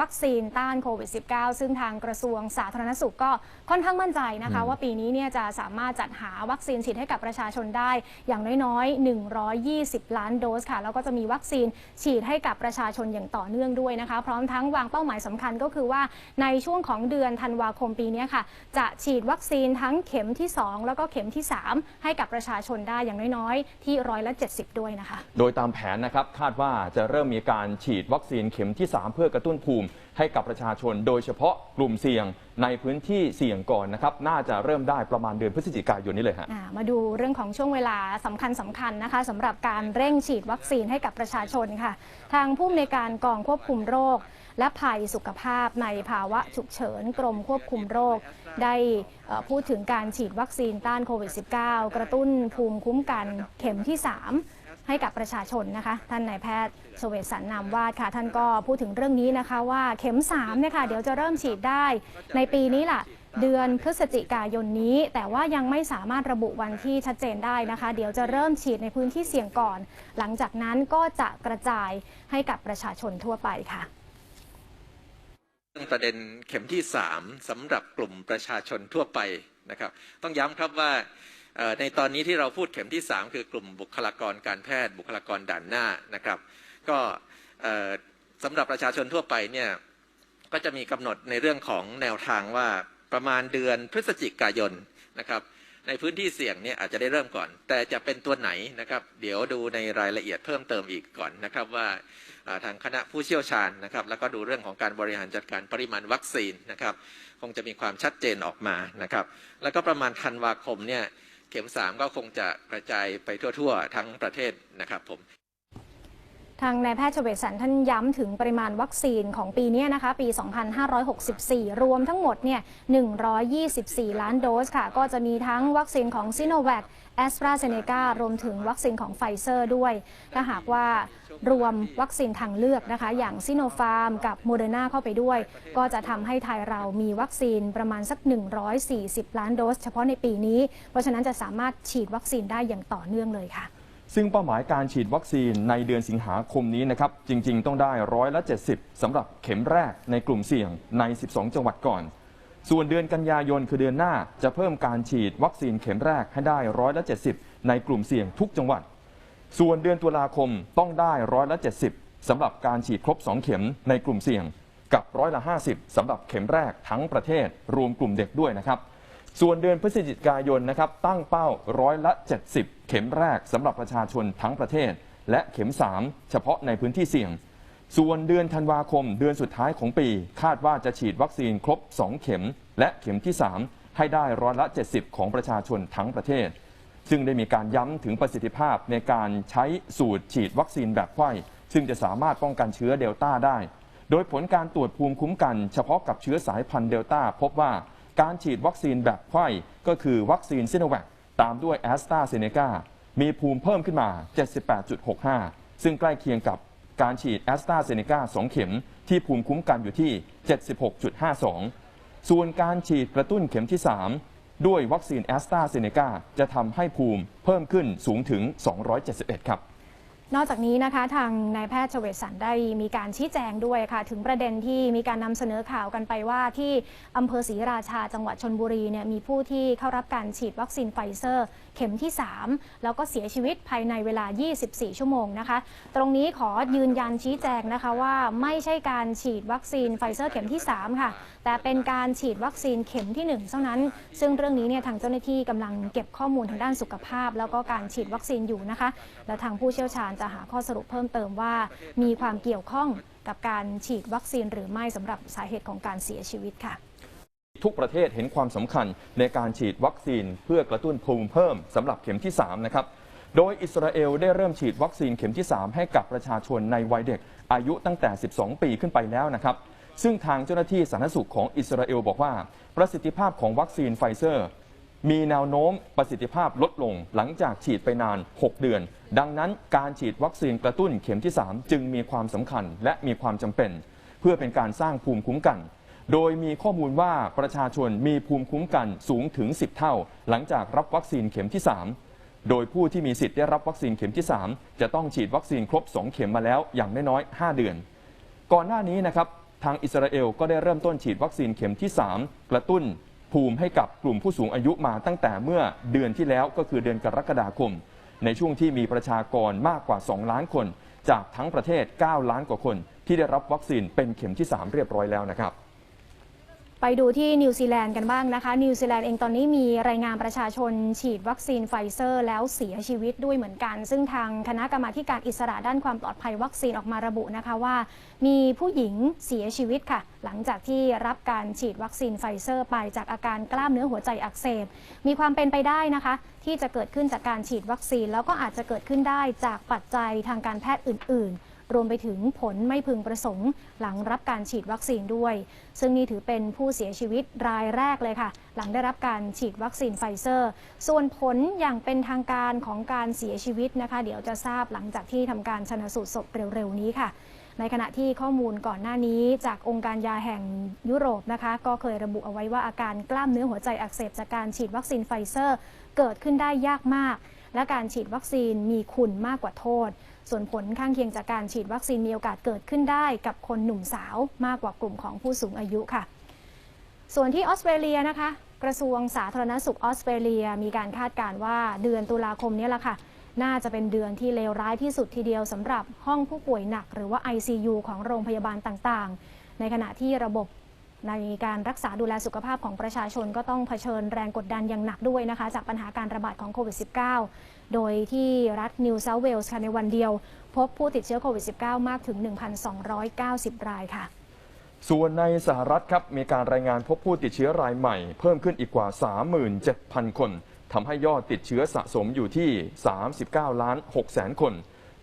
วัคซีนต้านโควิด -19 ซึ่งทางกระทรวงสาธารณสุขก็ค่อนข้างมั่นใจนะคะอืมว่าปีนี้เนี่ยจะสามารถจัดหาวัคซีนฉีดให้กับประชาชนได้อย่างน้อยๆ 120 ล้านโดสค่ะ แล้วก็จะมีวัคซีนฉีดให้กับประชาชนอย่างต่อเนื่องด้วยนะคะ พร้อมทั้งวางเป้าหมายสำคัญก็คือว่าในช่วงของเดือนธันวาคมปีนี้ค่ะ จะฉีดวัคซีนทั้งเข็มที่ 2 แล้วก็เข็มที่ 3 ให้กับประชาชนได้อย่างน้อยๆ ที่ร้อยละ70 ด้วยนะคะ โดยตามแผนนะครับคาดว่าจะเริ่มมีการฉีดวัคซีนเข็มที่ 3 เพื่อกระตุ้นภูมิ ให้กับประชาชน โดยเฉพาะกลุ่มเสี่ยงในพื้นที่เสี่ยงก่อนนะครับ น่าจะเริ่มได้ประมาณเดือนพฤศจิกายนนี้เลยฮะอ่ามาดูเรื่องของช่วงเวลาสำคัญสำคัญนะคะสำหรับการเร่งฉีดวัคซีนให้กับประชาชนค่ะ ทางผู้อำนวยการกองควบคุมโรค และภัยสุขภาพในภาวะฉุกเฉินกรมควบคุมโรค ได้เอ่อพูดถึงการฉีดวัคซีนต้านโควิด -19 กระตุ้นภูมิคุ้มกันเข็มที่ 3 ให้กับประชาชนนะคะ ท่านนายแพทย์เวสันนามวาดค่ะ ท่านก็พูดถึงเรื่องนี้นะคะว่าเข็ม3เนี่ยค่ะเดี๋ยวจะเริ่มฉีดได้ในปีนี้ล่ะเดือนพฤศจิกายนนี้ แต่ว่ายังไม่สามารถระบุวันที่ชัดเจนได้นะคะ เดี๋ยวจะเริ่มฉีดในพื้นที่เสี่ยงก่อน หลังจากนั้นก็จะกระจายให้กับประชาชนทั่วไปค่ะเรื่องประเด็นเข็มที่ 3สำหรับกลุ่มประชาชนทั่วไปนะครับ ต้องย้ำครับว่า ในตอนนี้ที่เราพูดเข็มที่ 3 คือกลุ่มบุคลากรการแพทย์บุคลากรด่านหน้านะครับ ก็สำหรับประชาชนทั่วไปเนี่ยก็จะมีกำหนดในเรื่องของแนวทางว่าประมาณเดือนพฤศจิกายนนะครับ ในพื้นที่เสี่ยงเนี่ยอาจจะได้เริ่มก่อน แต่จะเป็นตัวไหนนะครับ เดี๋ยวดูในรายละเอียดเพิ่มเติมอีกก่อนนะครับว่าทางคณะผู้เชี่ยวชาญนะครับ แล้วก็ดูเรื่องของการบริหารจัดการปริมาณวัคซีนนะครับ คงจะมีความชัดเจนออกมานะครับ แล้วก็ประมาณธันวาคมเนี่ย ข็มสามก็คงจะกระจายไปทั่ว ๆ ทั้งประเทศนะครับผม ทางนายแพทย์เฉวตสันท่านย้ำถึงปริมาณวัคซีนของปีนี้นะคะ ปี 2564 รวมทั้งหมดเนี่ย 124 ล้านโดสค่ะ ก็จะมีทั้งวัคซีนของซิโนแวคแอสตราเซเนการวมถึงวัคซีนของไฟเซอร์ด้วย ถ้าหากว่ารวมวัคซีนทางเลือกนะคะ อย่างซิโนฟาร์มกับโมเดอร์นาเข้าไปด้วย ก็จะทำให้ไทยเรามีวัคซีนประมาณสัก 140 ล้านโดส เฉพาะในปีนี้ เพราะฉะนั้นจะสามารถฉีดวัคซีนได้อย่างต่อเนื่องเลยค่ะ ซึ่งเป้าหมายการฉีดวัคซีนในเดือนสิงหาคมนี้นะครับ จริง ๆ ต้องได้ร้อยละ 70สำหรับเข็มแรกในกลุ่มเสี่ยงใน 12 จังหวัดก่อน ส่วนเดือนกันยายนคือเดือนหน้าจะเพิ่มการฉีดวัคซีนเข็มแรกให้ได้ร้อยละ 70 ในกลุ่มเสี่ยงทุกจังหวัด ส่วนเดือนตุลาคมต้องได้ร้อยละ 70สำหรับการฉีดครบ 2 เข็มในกลุ่มเสี่ยง กับร้อยละ 50สำหรับเข็มแรกทั้งประเทศรวมกลุ่มเด็กด้วยนะครับ ส่วนเดือนพฤศจิกายนนะครับตั้งเป้าร้อยละ 70 เข็มแรกสำหรับประชาชนทั้งประเทศ และเข็ม 3 เฉพาะในพื้นที่เสี่ยง ส่วนเดือนธันวาคม เดือนสุดท้ายของปี คาดว่าจะฉีดวัคซีนครบ 2 เข็ม และเข็มที่ 3 ให้ได้ร้อยละ 70 ของประชาชนทั้งประเทศ ซึ่งได้มีการย้ำถึงประสิทธิภาพในการใช้สูตรฉีดวัคซีนแบบไข้ซึ่งจะสามารถป้องกันเชื้อเดลต้าได้ โดยผลการตรวจภูมิคุ้มกัน เฉพาะกับเชื้อสายพันธุ์เดลต้าพบว่า การฉีดวัคซีนแบบไข้ก็คือวัคซีนซิโนแวคตามด้วยแอสตราเซเนกามีภูมิเพิ่มขึ้นมา 78.65 ซึ่งใกล้เคียงกับการฉีดแอสตราเซเนกา2 เข็ม ที่ภูมิคุ้มกันอยู่ที่ 76.52 ส่วนการฉีดกระตุ้นเข็มที่ 3 ด้วยวัคซีนแอสตราเซเนกาจะทำให้ภูมิเพิ่มขึ้นสูงถึง 271 ครับ นอกจากนี้นะคะทางนายแพทย์เฉวตสันได้มีการชี้แจงด้วยค่ะ ถึงประเด็นที่มีการนำเสนอข่าวกันไปว่าที่อำเภอศรีราชาจังหวัดชนบุรีเนี่ยมีผู้ที่เข้ารับการฉีดวัคซีนไฟเซอร์ เข็มที่ 3 แล้วก็เสียชีวิตภายในเวลา 24 ชั่วโมงนะคะ ตรงนี้ขอยืนยันชี้แจงนะคะว่าไม่ใช่การฉีดวัคซีนไฟเซอร์เข็มที่ 3 ค่ะ แต่เป็นการฉีดวัคซีนเข็มที่ 1 เท่านั้น ซึ่งเรื่องนี้เนี่ยทางเจ้าหน้าที่กำลังเก็บข้อมูลทางด้านสุขภาพ แล้วก็การฉีดวัคซีนอยู่นะคะ และทางผู้เชี่ยวชาญจะหาข้อสรุปเพิ่มเติมว่า มีความเกี่ยวข้องกับการฉีดวัคซีนหรือไม่สำหรับสาเหตุของการเสียชีวิตค่ะทุกประเทศเห็นความสำคัญในการฉีดวัคซีนเพื่อกระตุ้นภูมิเพิ่มสำหรับเข็มที่ 3 นะครับ โดยอิสราเอลได้เริ่มฉีดวัคซีนเข็มที่ 3 ให้กับประชาชนในวัยเด็ก อายุตั้งแต่ 12 ปีขึ้นไปแล้วนะครับ ซึ่งทางเจ้าหน้าที่สาธารณสุขของอิสราเอลบอกว่า ประสิทธิภาพของวัคซีนไฟเซอร์ มีแนวโน้มประสิทธิภาพลดลงหลังจากฉีดไปนาน 6 เดือน ดังนั้นการฉีดวัคซีนกระตุ้นเข็มที่ 3 จึงมีความสำคัญและมีความจำเป็น เพื่อเป็นการสร้างภูมิคุ้มกัน โดยมีข้อมูลว่าประชาชนมีภูมิคุ้มกันสูงถึง 10 เท่า หลังจากรับวัคซีนเข็มที่ 3 โดยผู้ที่มีสิทธิ์ได้รับวัคซีนเข็มที่ 3 จะต้องฉีดวัคซีนครบ 2 เข็มมาแล้วอย่างน้อยๆ5เดือน ก่อนหน้านี้นะครับทางอิสราเอลก็ได้เริ่มต้นฉีดวัคซีนเข็มที่ 3 กระตุ้น ภูมิให้กับกลุ่มผู้สูงอายุมาตั้งแต่เมื่อเดือนที่แล้วก็คือเดือนกรกฎาคม ในช่วงที่มีประชากรมากกว่า 2 ล้านคน จากทั้งประเทศ 9 ล้านกว่าคน ที่ได้รับวัคซีนเป็นเข็มที่ 3 เรียบร้อยแล้วนะครับ ไปดูที่นิวซีแลนด์กันบ้างนะคะ นิวซีแลนด์เองตอนนี้มีรายงานประชาชนฉีดวัคซีนไฟเซอร์ แล้วเสียชีวิตด้วยเหมือนกัน ซึ่งทางคณะกรรมาการอิสระด้านความปลอดภัยวัคซีนออกมาระบุนะคะว่า มีผู้หญิงเสียชีวิตค่ะ หลังจากที่รับการฉีดวัคซีนไฟเซอร์ ไปจากอาการกล้ามเนื้อหัวใจอักเสบมีความเป็นไปได้นะคะ ที่จะเกิดขึ้นจากการฉีดวัคซีน แล้วก็อาจจะเกิดขึ้นได้จากปัจจัยทางการแพทย์อื่น ๆ รวมไปถึงผลไม่พึงประสงค์หลังรับการฉีดวัคซีนด้วย ซึ่งนี่ถือเป็นผู้เสียชีวิตรายแรกเลยค่ะ หลังได้รับการฉีดวัคซีนไฟเซอร์ ส่วนผลอย่างเป็นทางการของการเสียชีวิตนะคะ เดี๋ยวจะทราบหลังจากที่ทำการชนสูตรศพเร็วๆนี้ค่ะในขณะที่ข้อมูลก่อนหน้านี้จากองค์การยาแห่งยุโรปนะคะ ก็เคยระบุเอาไว้ว่าอาการกล้ามเนื้อหัวใจอักเสบจากการฉีดวัคซีนไฟเซอร์ เกิดขึ้นได้ยากมาก และการฉีดวัคซีนมีคุณมากกว่าโทษ ส่วนผลข้างเคียงจากการฉีดวัคซีนมีโอกาสเกิดขึ้นได้กับคนหนุ่มสาวมากกว่ากลุ่มของผู้สูงอายุค่ะ ส่วนที่ออสเตรเลียนะคะ กระทรวงสาธารณสุขออสเตรเลีย มีการคาดการณ์ว่าเดือนตุลาคมนี้แหละค่ะ น่าจะเป็นเดือนที่เลวร้ายที่สุดทีเดียวสำหรับห้องผู้ป่วยหนัก หรือว่า ICU ของโรงพยาบาลต่างๆ ในขณะที่ระบบในการรักษาดูแลสุขภาพของประชาชนก็ต้องเผชิญแรงกดดันอย่างหนักด้วยนะคะ จากปัญหาการระบาดของโควิด -19 โดยที่รัฐนิวเซาเวลส์ค่ะในวันเดียว พบผู้ติดเชื้อโควิด -19 มากถึง 1,290 รายค่ะ ส่วนในสหรัฐครับ มีการรายงานพบผู้ติดเชื้อรายใหม่ เพิ่มขึ้นอีกกว่า 37,000 คนทำให้ยอดติดเชื้อสะสมอยู่ที่ 39 ล้าน6แสนคน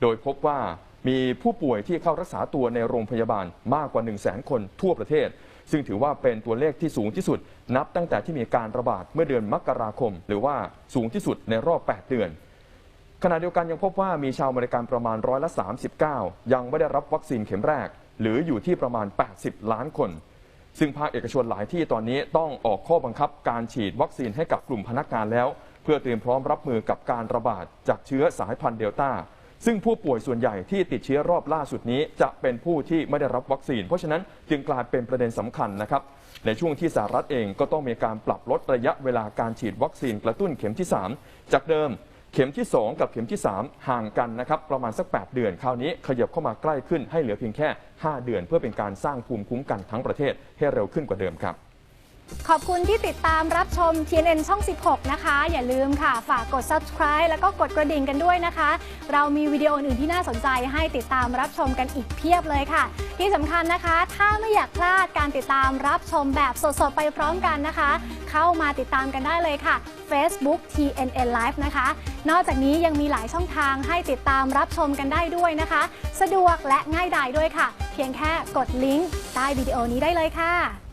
โดยพบว่ามีผู้ป่วยที่เข้ารักษาตัวในโรงพยาบาลมากกว่า 1 0 0 0 0แสนคนทั่วประเทศ ซึ่งถือว่าเป็นตัวเลขที่สูงที่สุด นับตั้งแต่ที่มีการระบาดเมื่อเดือนมกราคม หรือว่าสูงที่สุดในรอบ 8 เดือน ขณะเดียวกันยังพบว่ามีชาวอเมริกันประมาณร้อยละ 39 ยังไม่ได้รับวัคซีนเข็มแรก หรืออยู่ที่ประมาณ 80 ล้านคน ซึ่งภาคเอกชนหลายที่ตอนนี้ต้องออกข้อบังคับการฉีดวัคซีนให้กับกลุ่มพนักงานแล้ว เพื่อเตรียมพร้อมรับมือกับการระบาดจากเชื้อสายพันธุ์เดลต้าซึ่งผู้ป่วยส่วนใหญ่ที่ติดเชื้อรอบล่าสุดนี้ จะเป็นผู้ที่ไม่ได้รับวัคซีน เพราะฉะนั้นจึงกลายเป็นประเด็นสำคัญนะครับ ในช่วงที่สหรัฐเองก็ต้องมีการปรับลดระยะเวลาการฉีดวัคซีนกระตุ้นเข็มที่ 3 จากเดิม เข็มที่ 2 กับเข็มที่ 3 ห่างกันนะครับประมาณสัก 8 เดือน คราวนี้ขยับเข้ามาใกล้ขึ้นให้เหลือเพียงแค่ 5 เดือน เพื่อเป็นการสร้างภูมิคุ้มกันทั้งประเทศให้เร็วขึ้นกว่าเดิมครับ ขอบคุณที่ติดตามรับชม TNN ช่อง 16 นะคะ อย่าลืมค่ะ ฝากกด subscribe แล้วก็กดกระดิ่งกันด้วยนะคะ เรามีวิดีโออื่นที่น่าสนใจให้ติดตามรับชมกันอีกเพียบเลยค่ะ ที่สำคัญนะคะ ถ้าไม่อยากพลาดการติดตามรับชมแบบสดๆ ไปพร้อมกันนะคะ เข้ามาติดตามกันได้เลยค่ะ Facebook TNN Live นะคะ นอกจากนี้ยังมีหลายช่องทางให้ติดตามรับชมกันได้ด้วยนะคะ สะดวกและง่ายดายด้วยค่ะ เพียงแค่กดลิงก์ใต้วิดีโอนี้ได้เลยค่ะ